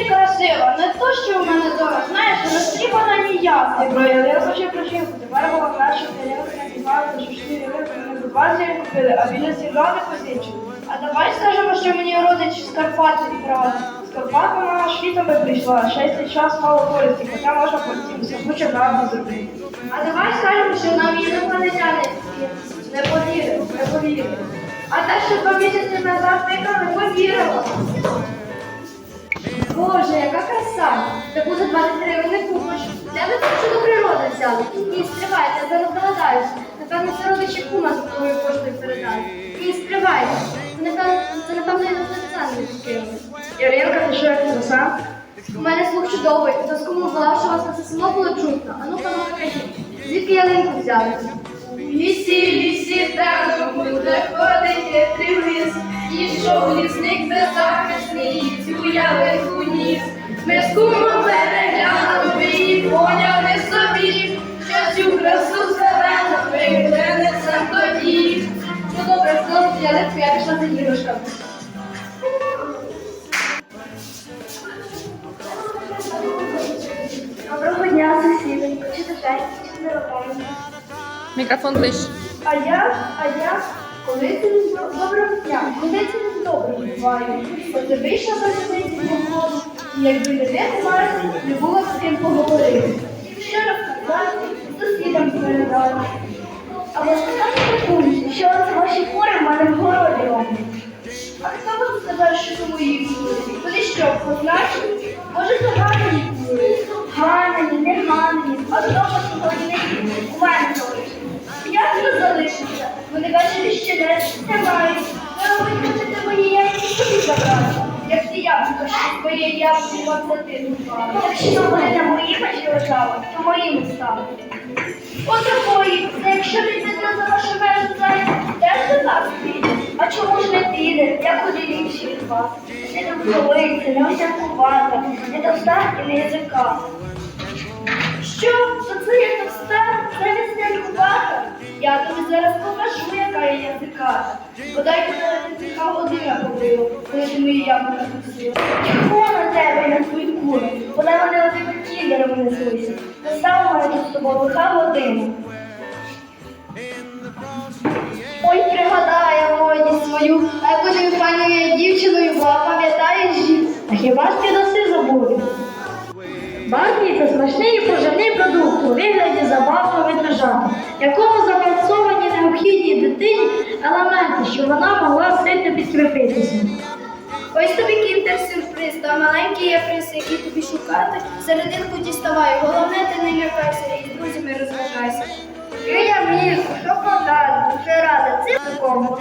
І красива, не то, що у мене дома, знаєш, розтріпана ніяк. Ти про ялинку ще причинку, тепер була наша ялинка не знімали, що чотири ялинки не до бази купили, а біля сіла не позичили. А давай скажемо, що мені родич з Карпат відправили. З Карпат вона би прийшла, ще й цей час мало користі, хоча можна потім сапуче правду зробити. А давай скажемо, що нам інопланетяни не повірили, не повірили. А те, що два місяці назад тика не повірила. Боже, яка краса! Таку за 20 гривень не купиш. Де ви так чудо природи взяли? Ні, стривайте, я зараз догадаюся. Напевно, це родичі кума з такою поштою передали. Ні, стривайте. Це напевно, це напевно інопланетяни відкрили. Яринка, ти що як краса? У мене слух чудовий, то з кому була, що вас на це село було чутно. А ну панове кажіть, звідки ялинку взяли? Лісі, лісі, там буде ходити тривис, і що лісник беззахисний, цю ялинку. Ми з кумом переглянули і поняли собі, що цю красу зелену виглянеться тоді. Ну добре, знову я пішла за іграшками. Доброго дня, сусідонько, чи те, чи не? Мікрофон ближче. А я, а я, коли ти доброго дня, коли ти добре буваю, ти вийшла людей походу, і якби людей немає, не було з ким поговорити. Що розказати, сусідам передати. А ви сказати таку, що ваші хворі в мене в городі роблять. А хто вам сказав, що це мої кури? Вони що, позначені? Може, це гарні кури? Гарні, не гарні, а вдома сьогодні у мене залишиться. Як це залишиться? Вони бачили, що не, не мають. Ви мабуть, яблука, що яблуко за Якщо не моїми ще то моїми стали. Отакої, якщо він піде за вашу межу зараз, теж до нас піде. А чому ж не піде? Я куди інші від вас? Не до столиці, не осякувати, не до статки, не язика. Я тобі зараз покажу, яка я язиката. Бодай тебе язика година побила, коли ти мої яблука кусила. Тьху на тебе на твої кури. Бодай вони на тебе кіндерами неслися. Настав мене тут з тобою лиха година. Ой, пригадає молодість свою, а яку ти файною дівчиною була, пам'ятаєш жінку? А хіба ж ти носи забули? Барні це смачний і поживний продукт у вигляді забавного забалансовані необхідні дитині елементи, щоб вона могла сильно підкріпитися. Ось тобі кінтер-сюрприз, та маленький є приз, який тобі шукати, серединку діставай, головне ти не лякайся і з друзями розважайся. Я місто, що подати, дуже рада, це такому.